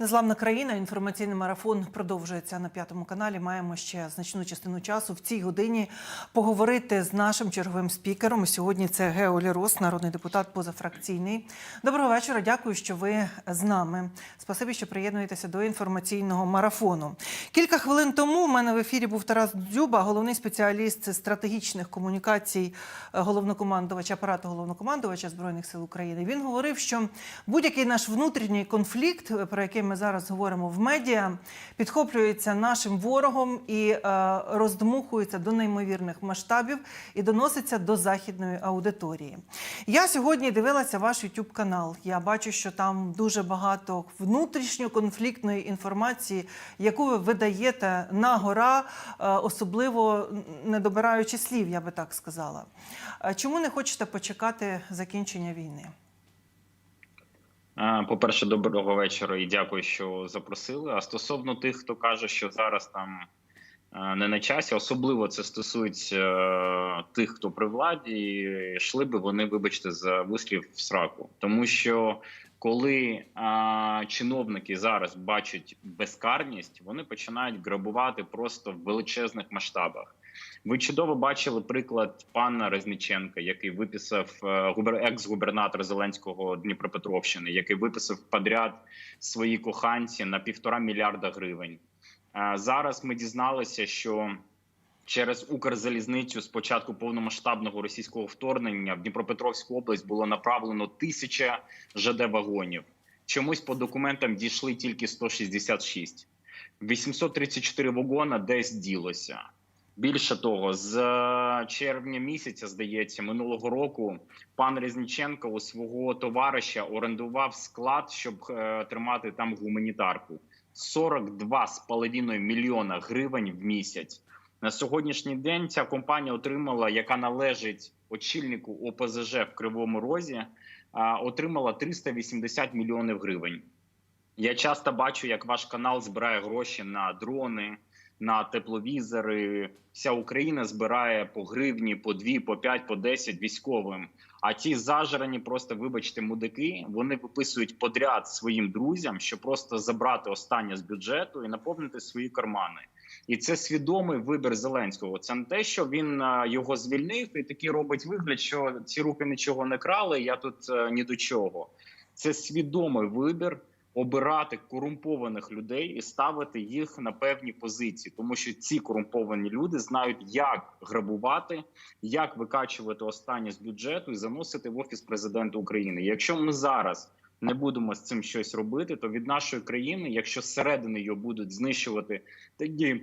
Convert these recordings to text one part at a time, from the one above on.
Незламна країна. Інформаційний марафон продовжується на п'ятому каналі. Маємо ще значну частину часу в цій годині поговорити з нашим черговим спікером. Сьогодні це Гео Лірос, народний депутат позафракційний. Доброго вечора. Дякую, що ви з нами. Спасибі, що приєднуєтеся до інформаційного марафону. Кілька хвилин тому в мене в ефірі був Тарас Дзюба, головний спеціаліст стратегічних комунікацій е, головнокомандувача апарату головнокомандувача збройних сил України. Він говорив, що будь-який наш внутрішній конфлікт, е, про який ми зараз говоримо в медіа, підхоплюється нашим ворогом і е, роздмухується до неймовірних масштабів і доноситься до західної аудиторії. Я сьогодні дивилася ваш youtube канал. Я бачу, що там дуже багато внутрішньоконфліктної інформації, яку ви видаєте на гора, е, особливо не добираючи слів, я би так сказала. Е, Чому не хочете почекати закінчення війни? А, По-перше, доброго вечора і дякую, що запросили. А стосовно тих, хто каже, що зараз там е, не на часі, особливо це стосується е, тих, хто при владі, йшли би вони, вибачте, за вислів в сраку, тому що. Коли а, чиновники зараз бачать безкарність, вони починають грабувати просто в величезних масштабах. Ви чудово бачили приклад пана Резниченка, який виписав е, губер- екс-губернатор Зеленського Дніпропетровщини, який виписав подряд свої коханці на півтора мільярда гривень. Е, Зараз ми дізналися, що через Укрзалізницю з початку повномасштабного російського вторгнення в Дніпропетровську область було направлено тисяча ЖД вагонів. Чомусь по документам дійшли тільки 166. 834 вагона десь ділося. Більше того, з е, червня місяця, здається, минулого року пан Резніченко у свого товариша орендував склад, щоб е, тримати там гуманітарку. 42,5 мільйона гривень в місяць. На сьогоднішній день ця компанія отримала, яка належить очільнику ОПЗЖ в Кривому Розі, а, отримала 380 мільйонів гривень. Я часто бачу, як ваш канал збирає гроші на дрони, на тепловізори. Вся Україна збирає по гривні, по дві, по п'ять, по десять військовим. А ті зажрані, просто вибачте, мудики, вони виписують подряд своїм друзям, щоб просто забрати останнє з бюджету і наповнити свої кармани. І це свідомий вибір Зеленського. Це не те, що він його звільнив і такий робить вигляд, що ці руки нічого не крали. Я тут ні до чого. Це свідомий вибір обирати корумпованих людей і ставити їх на певні позиції, тому що ці корумповані люди знають, як грабувати, як викачувати останнє з бюджету і заносити в офіс президента України. Якщо ми зараз не будемо з цим щось робити, то від нашої країни, якщо зсередини його будуть знищувати такі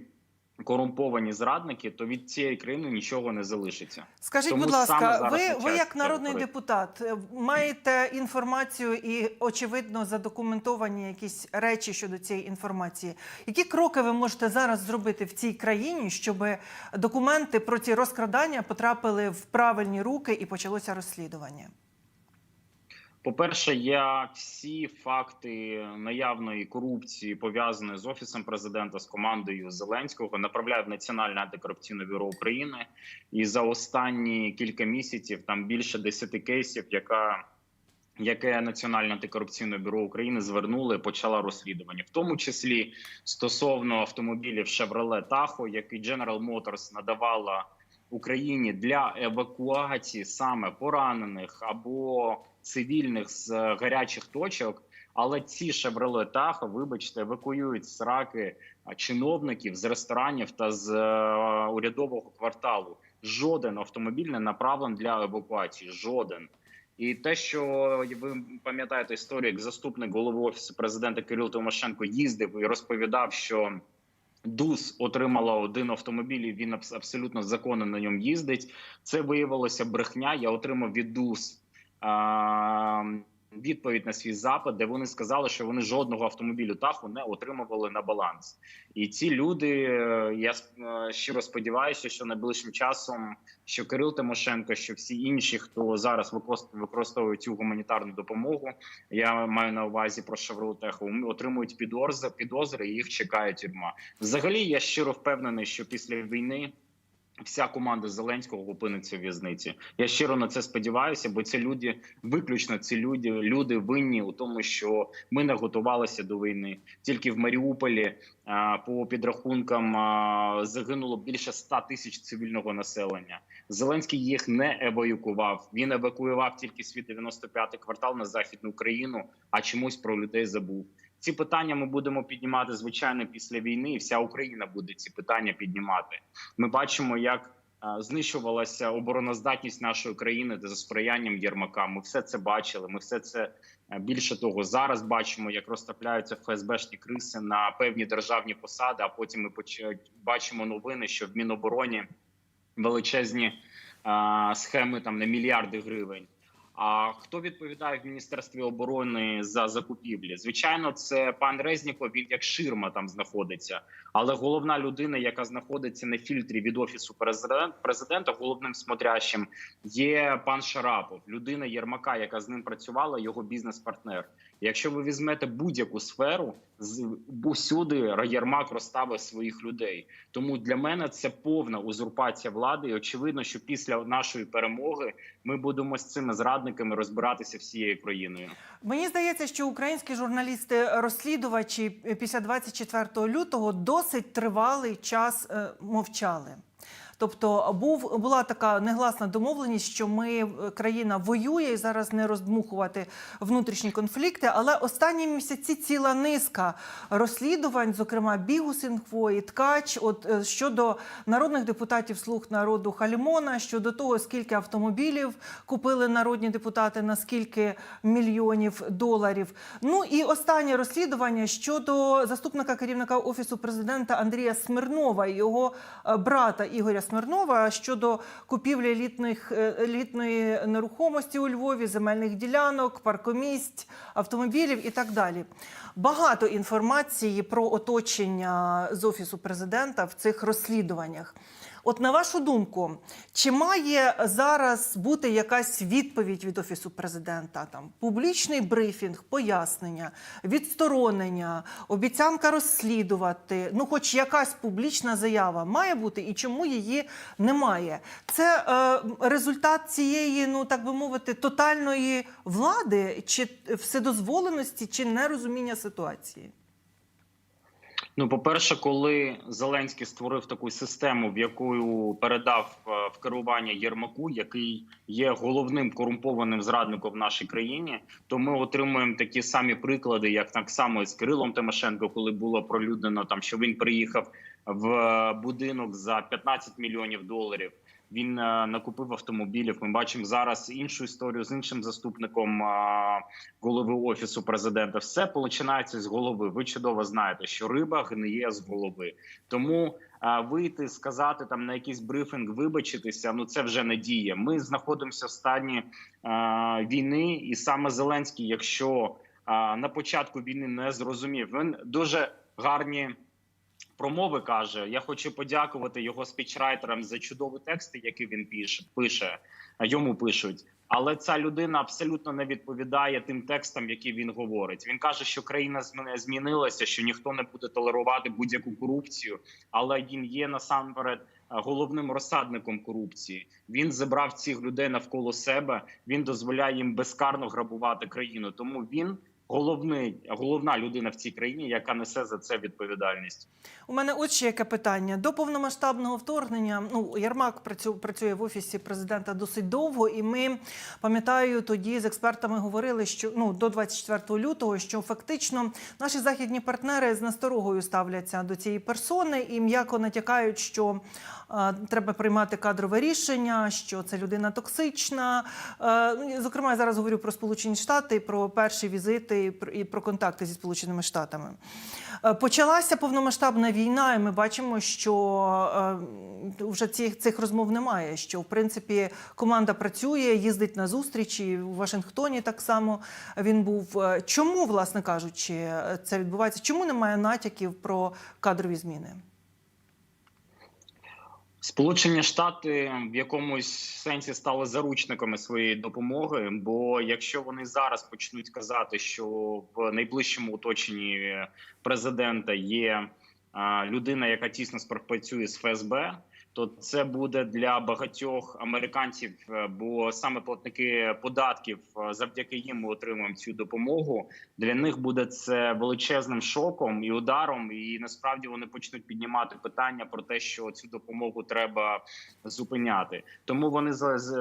корумповані зрадники, то від цієї країни нічого не залишиться. Скажіть, Тому будь ласка, ви, ви як народний говорити. депутат е, маєте інформацію і очевидно задокументовані якісь речі щодо цієї інформації. Які кроки ви можете зараз зробити в цій країні, щоб документи про ці розкрадання потрапили в правильні руки і почалося розслідування? По-перше, я всі факти наявної корупції пов'язані з офісом президента з командою Зеленського направляю в Національне антикорупційне бюро України. І за останні кілька місяців там більше 10 кейсів, яка яке Національне антикорупційне бюро України звернули, почала розслідування, в тому числі стосовно автомобілів Chevrolet Tahoe, який General Motors надавала Україні для евакуації саме поранених або цивільних з е, гарячих точок. Але ці Tahoe, вибачте, евакуюють з раки чиновників з ресторанів та з е, урядового кварталу. Жоден автомобіль не направлений для евакуації. Жоден. І те, що ви пам'ятаєте історію, як заступник голови офісу президента Кирил Тимошенко їздив і розповідав, що ДУС отримала один автомобіль, і він абс- абсолютно законно на ньому їздить. Це виявилося брехня. Я отримав від ДУС відповідь на свій запит, де вони сказали, що вони жодного автомобілю Таху не отримували на баланс. І ці люди, е, я е, щиро сподіваюся, що найближчим часом що Кирил Тимошенко, що всі інші, хто зараз використ- використовує цю гуманітарну допомогу, я маю на увазі про Шевротеху, отримують підозри, підозри і їх чекає тюрма. Взагалі, я щиро впевнений, що після війни Вся команда Зеленського опиниться в в'язниці. Я щиро на це сподіваюся, бо це люди, виключно ці люди, люди винні у тому, що ми не готувалися до війни. Тільки в Маріуполі по підрахункам загинуло більше 100 тисяч цивільного населення. Зеленський їх не евакуював. Він евакуював тільки свій 95-й квартал на західну Україну, а чомусь про людей забув. Ці питання ми будемо піднімати звичайно після війни. і Вся Україна буде ці питання піднімати. Ми бачимо, як е, знищувалася обороноздатність нашої країни за сприянням Єрмака. Ми все це бачили. Ми все це е, більше того зараз бачимо, як розтрапляються ФСБшні криси на певні державні посади. А потім ми бачимо новини, що в Мінобороні величезні е, схеми там на мільярди гривень. А хто відповідає в міністерстві оборони за закупівлі? Звичайно, це пан Резніков. Він як ширма там знаходиться. Але головна людина, яка знаходиться на фільтрі від офісу президен- президента, головним смотрящим, є пан Шарапов, людина Єрмака, яка з ним працювала, його бізнес-партнер. Якщо ви візьмете будь-яку сферу, усюди Єрмак розставив своїх людей. Тому для мене це повна узурпація влади. І очевидно, що після нашої перемоги ми будемо з цими зрадниками розбиратися всією країною. Мені здається, що українські журналісти-розслідувачі після 24 лютого досить тривалий час е, мовчали. Тобто був була така негласна домовленість, що ми е, країна воює і зараз не роздмухувати внутрішні конфлікти. Але останні місяці ціла низка розслідувань, зокрема Бігусінфо і Ткач, от е, щодо народних депутатів Слуг народу Халімона, щодо того, скільки автомобілів купили народні депутати, на скільки мільйонів доларів. Ну і останнє розслідування щодо заступника керівника офісу президента Андрія Смирнова його е, брата Ігоря Смирнова щодо купівлі елітних елітної нерухомості у Львові, земельних ділянок, паркомість, автомобілів і так далі. Багато інформації про оточення з офісу президента в цих розслідуваннях. От на вашу думку, чи має зараз бути якась відповідь від офісу президента? Там публічний брифінг, пояснення, відсторонення, обіцянка розслідувати? Ну, хоч якась публічна заява має бути, і чому її немає? Це е, результат цієї, ну так би мовити, тотальної влади, чи вседозволеності, чи нерозуміння ситуації? Ну, по-перше, коли Зеленський створив таку систему, в яку передав е, в керування Єрмаку, який є головним корумпованим зрадником в нашій країні, то ми отримуємо такі самі приклади, як так само з Кирилом Тимошенко, коли було пролюднено там, що він приїхав в е, будинок за 15 мільйонів доларів. Він е, накупив автомобілів. Ми бачимо зараз іншу історію з іншим заступником е, голови офісу президента. Все починається з голови. Ви чудово знаєте, що риба гниє з голови. Тому е, вийти, сказати там на якийсь брифінг, вибачитися. Ну це вже не діє. Ми знаходимося в стані війни, і саме Зеленський, якщо на початку війни не зрозумів, він дуже гарні промови каже: Я хочу подякувати його спічрайтерам за чудові тексти, які він пише, пише йому пишуть. Але ця людина абсолютно не відповідає тим текстам, які він говорить. Він каже, що країна зміни- змінилася, що ніхто не буде толерувати будь-яку корупцію. Але він є насамперед е, головним розсадником корупції. Він зібрав цих людей навколо себе. Він дозволяє їм безкарно грабувати країну. Тому він головний, головна людина в цій країні, яка несе за це відповідальність. У мене от ще яке питання. До повномасштабного вторгнення ну Ярмак працю- працює в офісі президента досить довго, і ми пам'ятаю, тоді з експертами говорили, що ну до 24 лютого, що фактично наші західні партнери з насторогою ставляться до цієї персони і м'яко натякають, що треба приймати кадрове рішення, що це людина токсична. Ну, зокрема, я зараз говорю про Сполучені Штати, про перші візити і про- контакти зі Сполученими Штатами. Почалася повномасштабна війна, і ми бачимо, що вже цих, цих розмов немає. Що в принципі команда працює, їздить на зустрічі в Вашингтоні. Так само він був. Чому, власне кажучи, це відбувається? Чому немає натяків про кадрові зміни? Сполучені Штати в якомусь сенсі стали заручниками своєї допомоги. Бо якщо вони зараз почнуть казати, що в найближчому оточенні президента є людина, яка тісно співпрацює з ФСБ, то це буде для багатьох американців, е, бо саме платники податків, е, завдяки їм ми отримуємо цю допомогу. Для них буде це величезним шоком і ударом. І насправді вони почнуть піднімати питання про те, що цю допомогу треба зупиняти. Тому вони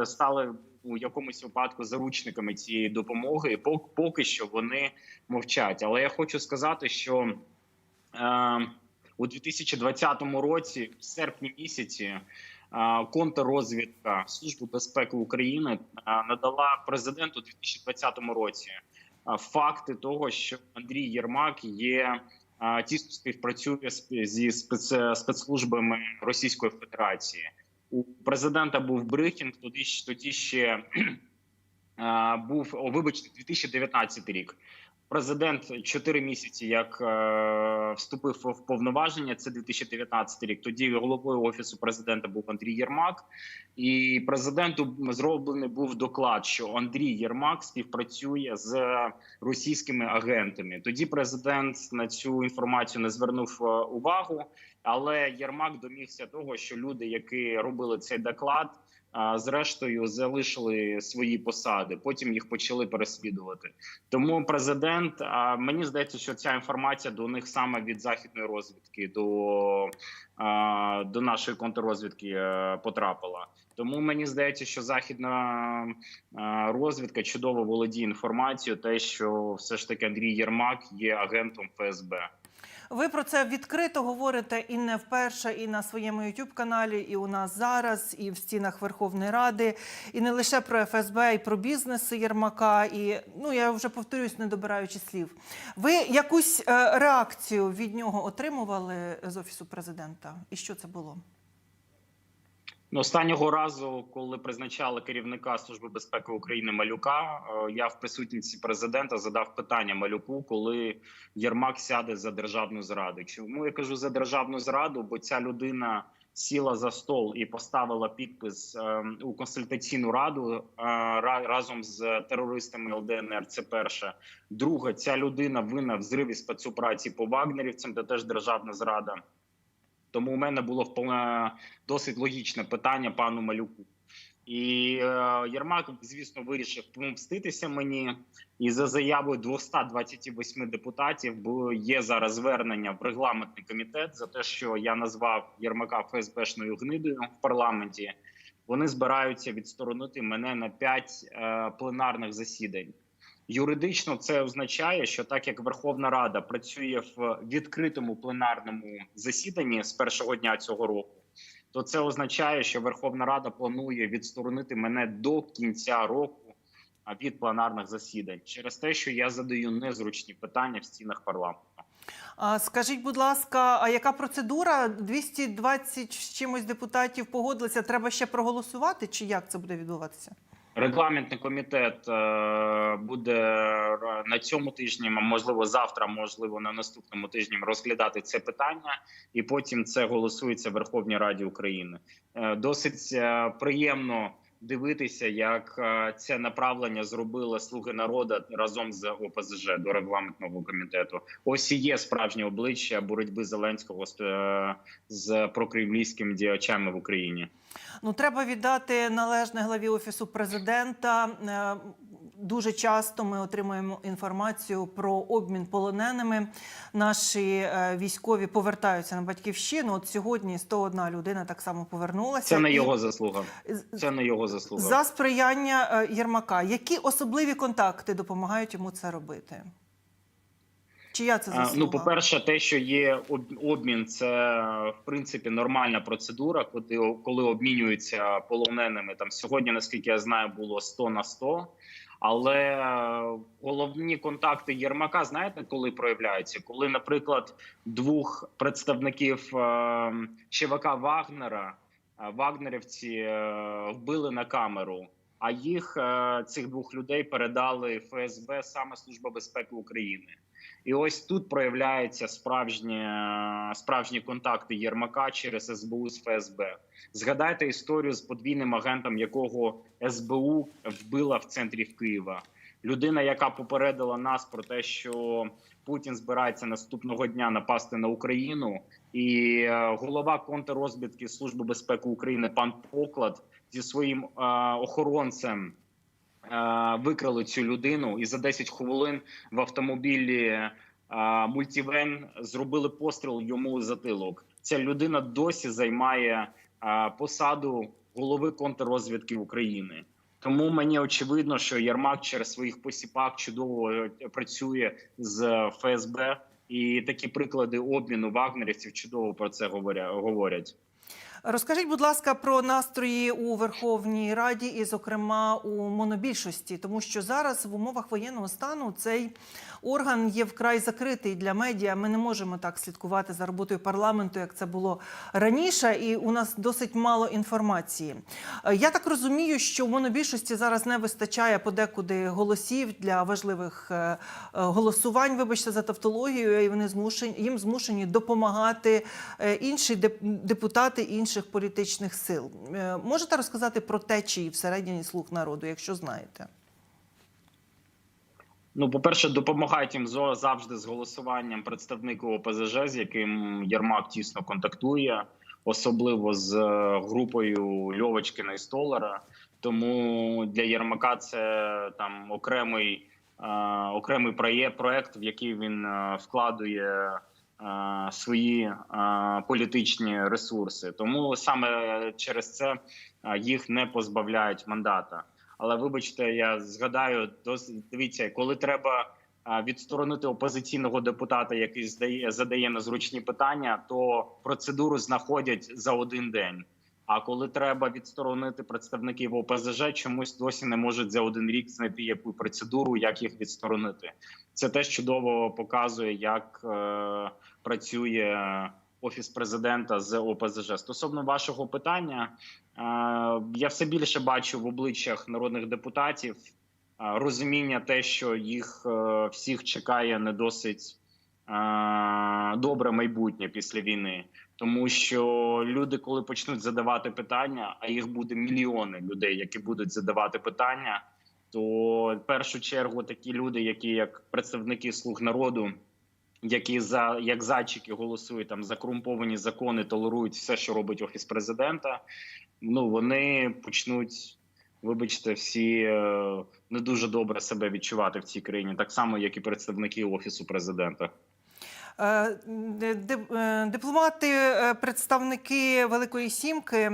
стали у якомусь випадку заручниками цієї допомоги. І поки що вони мовчать. Але я хочу сказати, що е, у 2020 році, в серпні місяці, е, контррозвідка Служби безпеки України е, надала президенту у 2020 році е, факти того, що Андрій Єрмак є тісно співпрацює зі спец- спецслужбами Російської Федерації. У президента був брифінг, тоді, тоді ще був о, вибачте, 2019 рік. Президент 4 місяці як е, вступив в повноваження. Це 2019 рік. Тоді головою офісу президента був Андрій Єрмак, і президенту зроблений був доклад, що Андрій Єрмак співпрацює з російськими агентами. Тоді президент на цю інформацію не звернув е, увагу. Але Єрмак домігся того, що люди, які робили цей доклад, зрештою залишили свої посади. Потім їх почали переслідувати. Тому президент а, мені здається, що ця інформація до них саме від західної розвідки до, до нашої контррозвідки е, потрапила. Тому мені здається, що західна розвідка чудово володіє інформацією, те, що все ж таки Андрій Єрмак є агентом ФСБ. Ви про це відкрито говорите і не вперше, і на своєму youtube каналі, і у нас зараз, і в стінах Верховної Ради, і не лише про ФСБ, і про бізнеси Єрмака. І ну я вже повторюсь, не добираючи слів. Ви якусь е, реакцію від нього отримували з офісу президента? І що це було? Ну, Останнього разу, коли призначали керівника Служби безпеки України Малюка, е, я в присутності президента задав питання Малюку, коли Єрмак сяде за державну зраду. Чому я кажу за державну зраду? Бо ця людина сіла за стол і поставила підпис е, у консультаційну раду е, ра- разом з терористами ЛДНР. Це перше. Друге, ця людина винна в зриві спецоперації по вагнерівцям, де теж державна зрада. Тому у мене було вполне досить логічне питання пану Малюку. І е, Єрмак, звісно, вирішив помститися мені. І за заявою 228 депутатів бо є зараз звернення в регламентний комітет за те, що я назвав Єрмака ФСБшною гнидою в парламенті. Вони збираються відсторонити мене на 5 е, пленарних засідань. Юридично це означає, що так як Верховна Рада працює в відкритому пленарному засіданні з першого дня цього року, то це означає, що Верховна Рада планує відсторонити мене до кінця року від пленарних засідань через те, що я задаю незручні питання в стінах парламенту. Скажіть, будь ласка, а яка процедура? 220 з чимось депутатів погодилися. Треба ще проголосувати, чи як це буде відбуватися? Регламентний комітет е, буде на цьому тижні, можливо завтра, можливо на наступному тижні розглядати це питання, і потім це голосується в Верховній Раді України. Е, Досить е, приємно дивитися, як е, це направлення зробили слуги народу разом з ОПЗЖ до регламентного комітету. Ось і є справжнє обличчя боротьби Зеленського з, е, з прокремлівськими діячами в Україні. Ну, треба віддати належне главі офісу президента. Е, Дуже часто ми отримуємо інформацію про обмін полоненими. Наші е, військові повертаються на батьківщину. От сьогодні 101 людина так само повернулася. Це не його заслуга. Це не його заслуга. за сприяння е, Єрмака. Які особливі контакти допомагають йому це робити? Чия це А, заслуга? Ну, по-перше, те, що є об- обмін, це в принципі нормальна процедура, коли, коли обмінюються полоненими. Там сьогодні, наскільки я знаю, було 100 на 100. Але е, головні контакти Єрмака, знаєте, коли проявляються? Коли, наприклад, двох представників е, ЧВК Вагнера е, вагнерівці вбили на камеру. А їх цих двох людей передали ФСБ саме Служба безпеки України. І ось тут проявляються справжні, справжні контакти Єрмака через СБУ з ФСБ. Згадайте історію з подвійним агентом, якого СБУ вбила в центрі в Києва. людина, яка попередила нас про те, що Путін збирається наступного дня напасти на Україну, і е, голова контррозвідки Служби безпеки України пан Поклад зі своїм е, охоронцем викрали цю людину, і за 10 хвилин в автомобілі е, мультівен зробили постріл йому у затилок. Ця людина досі займає е, посаду голови контррозвідки України. Тому мені очевидно, що Єрмак через своїх посіпак чудово е, працює з ФСБ, і такі приклади обміну вагнерівців чудово про це говоря- говорять. Розкажіть, будь ласка, про настрої у Верховній Раді і, зокрема, у монобільшості, тому що зараз в умовах воєнного стану цей орган є вкрай закритий для медіа. Ми не можемо так слідкувати за роботою парламенту, як це було раніше, і у нас досить мало інформації. Я так розумію, що в монобільшості зараз не вистачає подекуди голосів для важливих е, е, голосувань. Вибачте за тавтологію, і вони змушені їм змушені допомагати е, інші деп- депутати інших політичних сил. Е, Можете розказати про течії всередині слуг народу, якщо знаєте? Ну, по-перше, допомагають їм завжди з голосуванням представники ОПЗЖ, з яким Єрмак тісно контактує, особливо з е, групою Льовочкина і Столара. Тому для Єрмака це там окремий, е, окремий проєкт, в який він е, вкладує свої політичні ресурси. Тому саме через це їх не позбавляють мандата. Але вибачте, я згадаю, дивіться, коли треба відсторонити опозиційного депутата, який здає задає незручні питання, то процедуру знаходять за один день. А коли треба відсторонити представників ОПЗЖ, чомусь досі не можуть за один рік знайти яку процедуру, як їх відсторонити. Це теж чудово показує, як е, працює офіс президента з ОПЗЖ. Стосовно вашого питання, е, я все більше бачу в обличчях народних депутатів е, розуміння, те, що їх е, всіх чекає не досить е, добре майбутнє після війни, тому що люди, коли почнуть задавати питання, а їх буде мільйони людей, які будуть задавати питання, то в першу чергу такі люди, які як представники слуг народу. Які за як зайчики голосують там за корумповані закони, толерують все, що робить офіс президента. Ну вони почнуть, вибачте, всі е, не дуже добре себе відчувати в цій країні, так само як і представники офісу президента. Е, е, Дипломати, е, представники Великої Сімки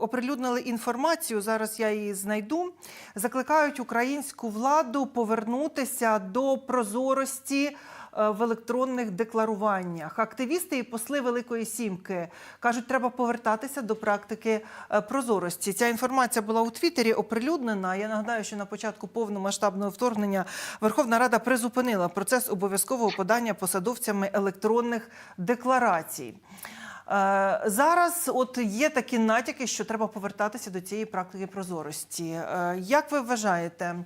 оприлюднили інформацію. Зараз я її знайду. Закликають українську владу повернутися до прозорості. Е, В електронних декларуваннях активісти і посли Великої Сімки кажуть, треба повертатися до практики е, прозорості. Ця інформація була у Твіттері оприлюднена. Я нагадаю, що на початку повномасштабного вторгнення Верховна Рада призупинила процес обов'язкового подання посадовцями електронних декларацій. Е, Зараз от є такі натяки, що треба повертатися до цієї практики прозорості. Як ви вважаєте,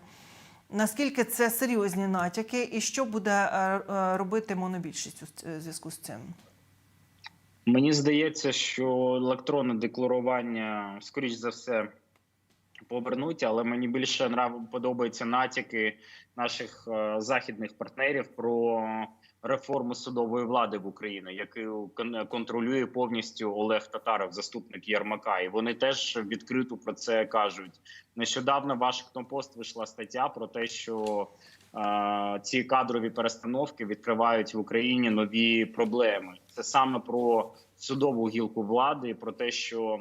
наскільки це серйозні натяки, і що буде е, е, робити монобільшість у зв'язку з цим? Мені здається, що електронне декларування, скоріш за все, повернуть, але мені більше подобаються натяки наших е, західних партнерів про реформу судової влади в Україні, яку кон- контролює повністю Олег Татаров, заступник Єрмака. І вони теж відкрито про це кажуть. Нещодавно Вашингтон Пост вийшла стаття про те, що е, ці кадрові перестановки відкривають в Україні нові проблеми. Це саме про судову гілку влади, про те, що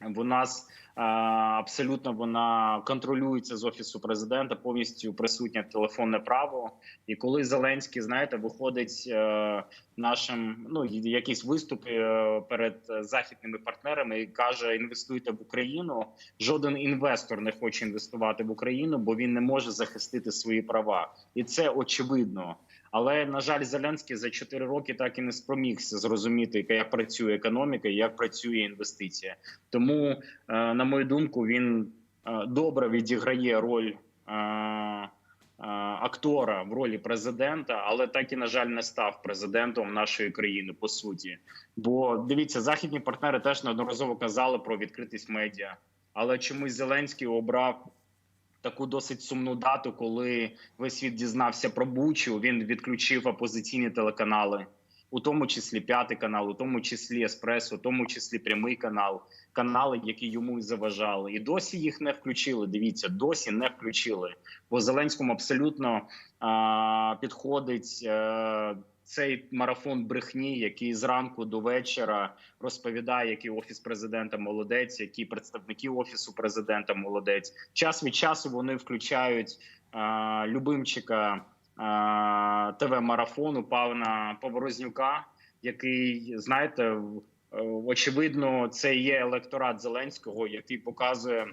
в нас абсолютно вона контролюється з офісу президента, повністю присутнє телефонне право. І коли Зеленський, знаєте, виходить е, нашим ну якісь виступи е, перед західними партнерами і каже: інвестуйте в Україну. Жоден інвестор не хоче інвестувати в Україну, бо він не може захистити свої права, і це очевидно. Але на жаль, Зеленський за 4 роки так і не спромігся зрозуміти, як працює економіка як працює інвестиція. Тому, е, на мою думку, він е, добре відіграє роль е, актора в ролі президента, але так і на жаль не став президентом нашої країни по суті. Бо дивіться, західні партнери теж неодноразово казали про відкритість медіа, але чомусь Зеленський обрав таку досить сумну дату, коли весь світ дізнався про Бучу. Він відключив опозиційні телеканали, у тому числі п'ятий канал, у тому числі Еспресо, у тому числі прямий канал, канали, які йому заважали. І досі їх не включили. Дивіться, досі не включили. Бо Зеленському абсолютно а, підходить. е, цей марафон брехні, який зранку до вечора розповідає, який офіс президента молодець, які представники офісу президента молодець. Час від часу вони включають а, любимчика а, ТВ марафону павна Поворознюка, який знаєте, е, очевидно, це є електорат Зеленського, який показує.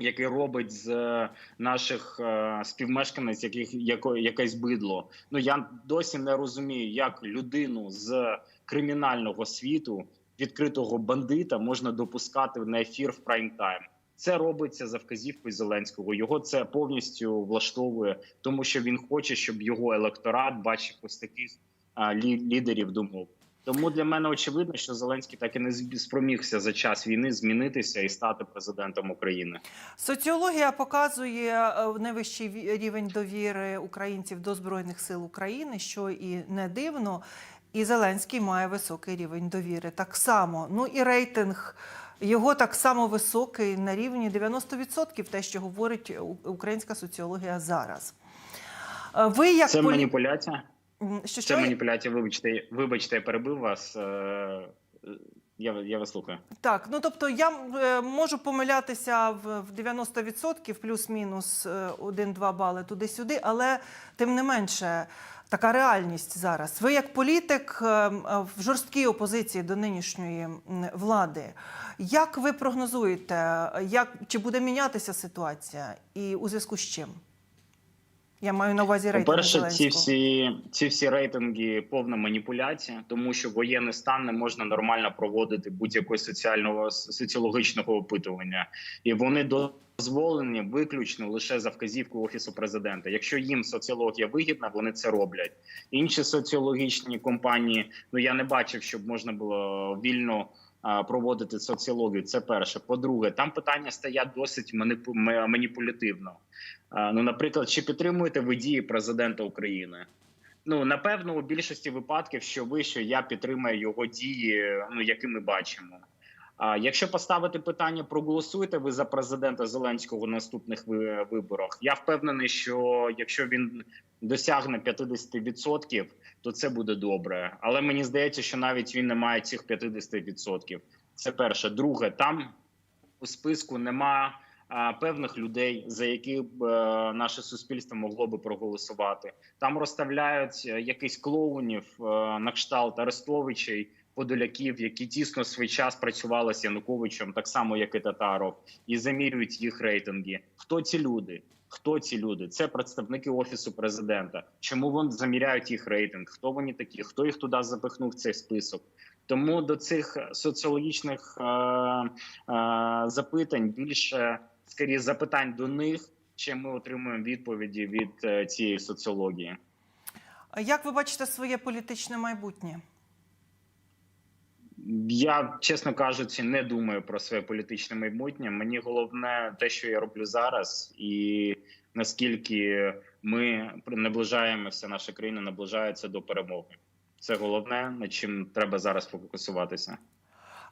Який робить з е, наших е, співмешканець, яких яко, якесь бидло. Ну я досі не розумію, як людину з кримінального світу, відкритого бандита, можна допускати на ефір в прайм-тайм. Це робиться за вказівкою Зеленського. Його це повністю влаштовує, тому що він хоче, щоб його електорат бачив ось таких лі- лідерів думок. Тому для мене очевидно, що Зеленський так і не спромігся за час війни змінитися і стати президентом України. Соціологія показує е, найвищий рівень довіри українців до Збройних сил України, що і не дивно. І Зеленський має високий рівень довіри. Так само. Ну і рейтинг його так само високий на рівні 90%, те, що говорить українська соціологія зараз. Е, Ви як Це полі- маніпуляція. М, що, Це що? маніпуляція. Вибачте, вибачте, я перебив вас. Е, Я, я вас слухаю. Так, ну тобто я е, можу помилятися в, в 90%, плюс-мінус е, 1-2 бали туди-сюди, але тим не менше. Така реальність зараз. Ви як політик е, е, в жорсткій опозиції до нинішньої влади. Як ви прогнозуєте, як чи буде мінятися ситуація, і у зв'язку з чим? Я маю на увазі рейтинг По-перше, ці всі, ці всі рейтинги повна маніпуляція, тому що воєнний стан не можна нормально проводити будь-якого соціального соціологічного опитування, і вони дозволені виключно лише за вказівкою офісу президента. Якщо їм соціологія вигідна, вони це роблять. Інші соціологічні компанії, ну я не бачив, щоб можна було вільно. Проводити соціологію, це перше. По-друге, там питання стоять досить маніпу- маніпулятивно. Ну, наприклад, чи підтримуєте ви дії президента України? Ну напевно, у більшості випадків, що ви, що я підтримую його дії, ну які ми бачимо. А якщо поставити питання, проголосуєте ви за президента Зеленського в наступних виборах? Я впевнений, що якщо він досягне 50%, то це буде добре. Але мені здається, що навіть він не має цих 50%. Це перше. Друге, там у списку нема певних людей, за які б е, наше суспільство могло би проголосувати. Там розставляють е, якихось клоунів е, на кшталт Арестовичей, Подоляків, які тісно свій час працювали з Януковичем, так само як і Татаров, і замірюють їх рейтинги. Хто ці люди? Хто ці люди? Це представники офісу президента. Чому вони заміряють їх рейтинг? Хто вони такі? Хто їх туди запихнув цей список? Тому до цих соціологічних е, е, запитань більше скоріше запитань до них, чим ми отримуємо відповіді від е, цієї соціології. Як ви бачите своє політичне майбутнє? Я, чесно кажучи, не думаю про своє політичне майбутнє. Мені головне те, що я роблю зараз, і наскільки ми наближаємося, наша країна наближається до перемоги. Це головне, над чим треба зараз фокусуватися.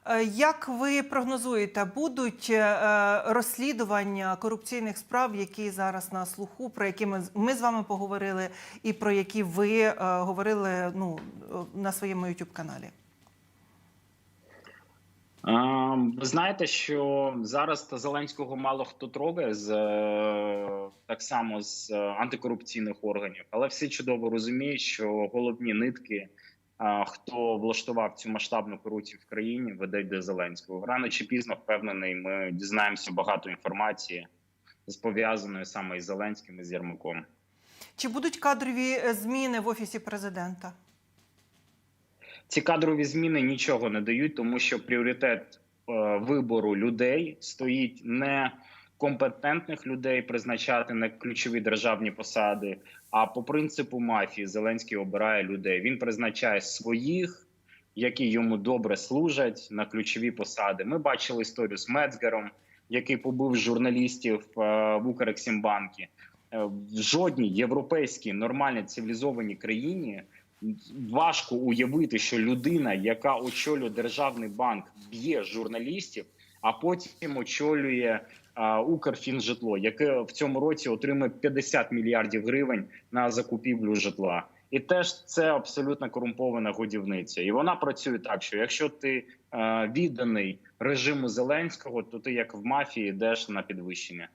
Е, Як ви прогнозуєте, будуть е, розслідування корупційних справ, які зараз на слуху, про які ми, ми з вами поговорили, і про які ви е, говорили ну, на своєму youtube каналі? А, Ви знаєте, що зараз Зеленського мало хто трогає з е, так само з е, антикорупційних органів, але всі чудово розуміють, що головні нитки, хто влаштував цю масштабну корупцію в країні, ведуть до Зеленського. Рано чи пізно впевнений, ми дізнаємося багато інформації з пов'язаною саме із Зеленським і з Єрмаком. Чи будуть кадрові е, зміни в офісі президента? Ці кадрові зміни нічого не дають, тому що пріоритет е, вибору людей стоїть не компетентних людей призначати на ключові державні посади. А по принципу мафії Зеленський обирає людей. Він призначає своїх, які йому добре служать на ключові посади. Ми бачили історію з Мецгером. який побив журналістів е, в Укрексімбанкі. Е, В жодній європейській нормальній цивілізованій країні важко уявити, що людина, яка очолює державний банк, б'є журналістів, а потім очолює а, Укрфінжитло, яке в цьому році отримає 50 мільярдів гривень на закупівлю житла. І теж це абсолютно корумпована годівниця. І вона працює так, що якщо ти е, відданий режиму Зеленського, то ти як в мафії йдеш на підвищення.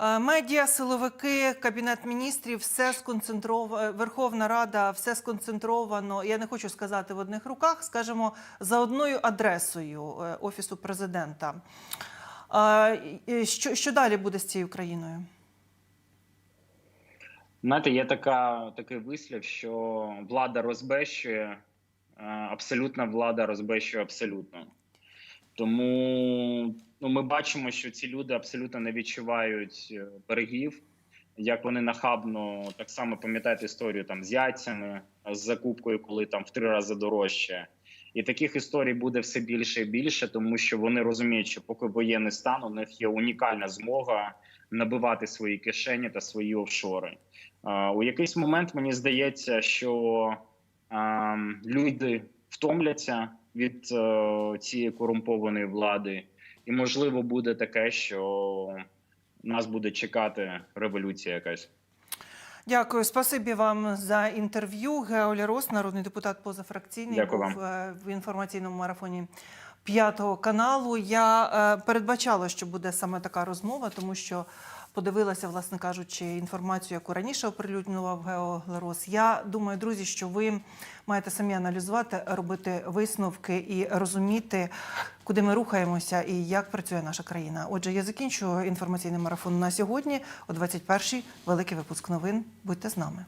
Е, Медіа, силовики, кабінет міністрів, все сконцентровано, Верховна Рада, все сконцентровано. Я не хочу сказати в одних руках, скажімо, за одною адресою е, офісу президента. Е, Що, що далі буде з цією країною? Знаєте, є така такий вислів, що влада розбещує, е, абсолютна влада розбещує абсолютно. Тому ну, ми бачимо, що ці люди абсолютно не відчувають е, берегів, як вони нахабно так само пам'ятаєте історію там з яйцями, з закупкою, коли там в три рази дорожче. І таких історій буде все більше і більше, тому що вони розуміють, що поки воєнний стан, у них є унікальна змога набивати свої кишені та свої офшори. Е, У якийсь момент мені здається, що е, люди втомляться від е, цієї корумпованої влади, і можливо буде таке, що нас буде чекати революція якась. Дякую, спасибі вам за інтерв'ю. Гео Лярос, народний депутат позафракційний, Дякую був вам. е, в інформаційному марафоні п'ятого каналу. Я е, передбачала, що буде саме така розмова, тому що подивилася, власне кажучи, інформацію, яку раніше оприлюднював Гео Ларос. Я думаю, друзі, що ви маєте самі аналізувати, робити висновки і розуміти, куди ми рухаємося і як працює наша країна. Отже, я закінчую інформаційний марафон на сьогодні. О 21-й великий випуск новин. Будьте з нами.